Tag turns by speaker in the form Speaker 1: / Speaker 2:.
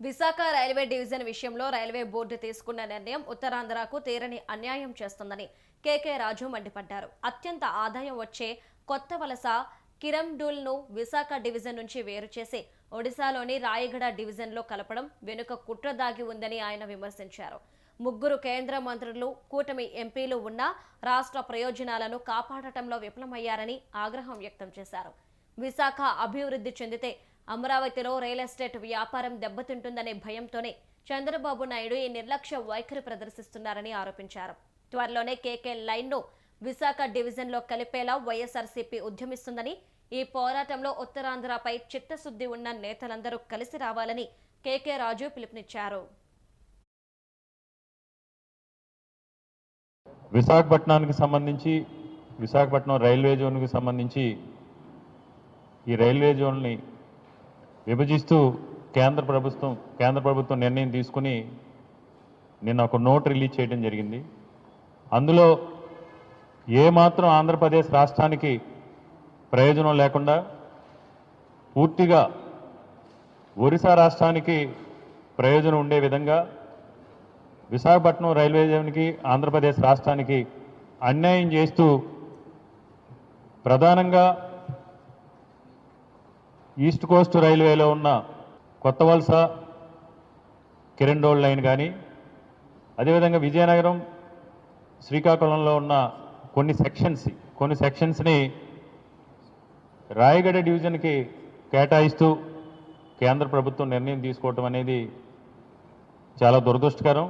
Speaker 1: Visakha railway division విషయంలో railway board తీసుకున్న నిర్ణయం ఉత్తరాంధ్రకు తీరని అన్యాయం చేస్తుందని కేకే రాజు మండిపడ్డారు. అత్యంత ఆదాయం వచ్చే కొత్త వలస కిరండూల్ను విశాఖ డివిజన్ నుంచి వేరు చేసి ఒడిశాలోని రాయగడ డివిజన్లో కలపడం వెనుక కుట్ర దాగి ఉందని ఆయన విమర్శించారు. ముగ్గురు కేంద్ర మంత్రులు కూటమి ఎంపీలు ఉన్నా రాష్ట్ర ప్రయోజనాలను కాపాడటంలో విఫలమయ్యారని ఆగ్రహం వ్యక్తం చేశారు. విశాఖ అభివృద్ధి చెందితే అమరావతిలో రియల్ ఎస్టేట్ వ్యాపారం దెబ్బతింటుందనే భయంతోనే చంద్రబాబు నాయుడు ఈ నిర్లక్ష్య వైఖరి ప్రదర్శిస్తున్నారని ఆరోపించారు. త్వరలోనే కేకే లైన్ను విశాఖ డివిజన్లో కలిపేలా వైఎస్ఆర్సీపీ ఉద్యమిస్తుందని ఈ పోరాటంలో ఉత్తరాంధ్రపై చిత్తశుద్ధి ఉన్న నేతలందరూ కలిసి రావాలని కేకే రాజు పిలుపునిచ్చారు.
Speaker 2: విశాఖపట్నానికి సంబంధించి విశాఖపట్నం రైల్వే జోన్కి సంబంధించి ఈ రైల్వే జోన్ని విభజిస్తూ కేంద్ర ప్రభుత్వం కేంద్ర ప్రభుత్వం నిర్ణయం తీసుకుని నిన్న ఒక నోట్ రిలీజ్ చేయడం జరిగింది. అందులో ఏమాత్రం ఆంధ్రప్రదేశ్ రాష్ట్రానికి ప్రయోజనం లేకుండా పూర్తిగా ఒరిస్సా రాష్ట్రానికి ప్రయోజనం ఉండే విధంగా విశాఖపట్నం రైల్వే జోన్కి ఆంధ్రప్రదేశ్ రాష్ట్రానికి అన్యాయం చేస్తూ ప్రధానంగా ఈస్ట్ కోస్ట్ రైల్వేలో ఉన్న కొత్త వలస కిరణ్డోల్ లైన్ కానీ అదేవిధంగా విజయనగరం శ్రీకాకుళంలో ఉన్న కొన్ని సెక్షన్స్ కొన్ని సెక్షన్స్ని రాయగడ డివిజన్కి కేటాయిస్తూ కేంద్ర ప్రభుత్వం నిర్ణయం తీసుకోవటం అనేది చాలా దురదృష్టకరం.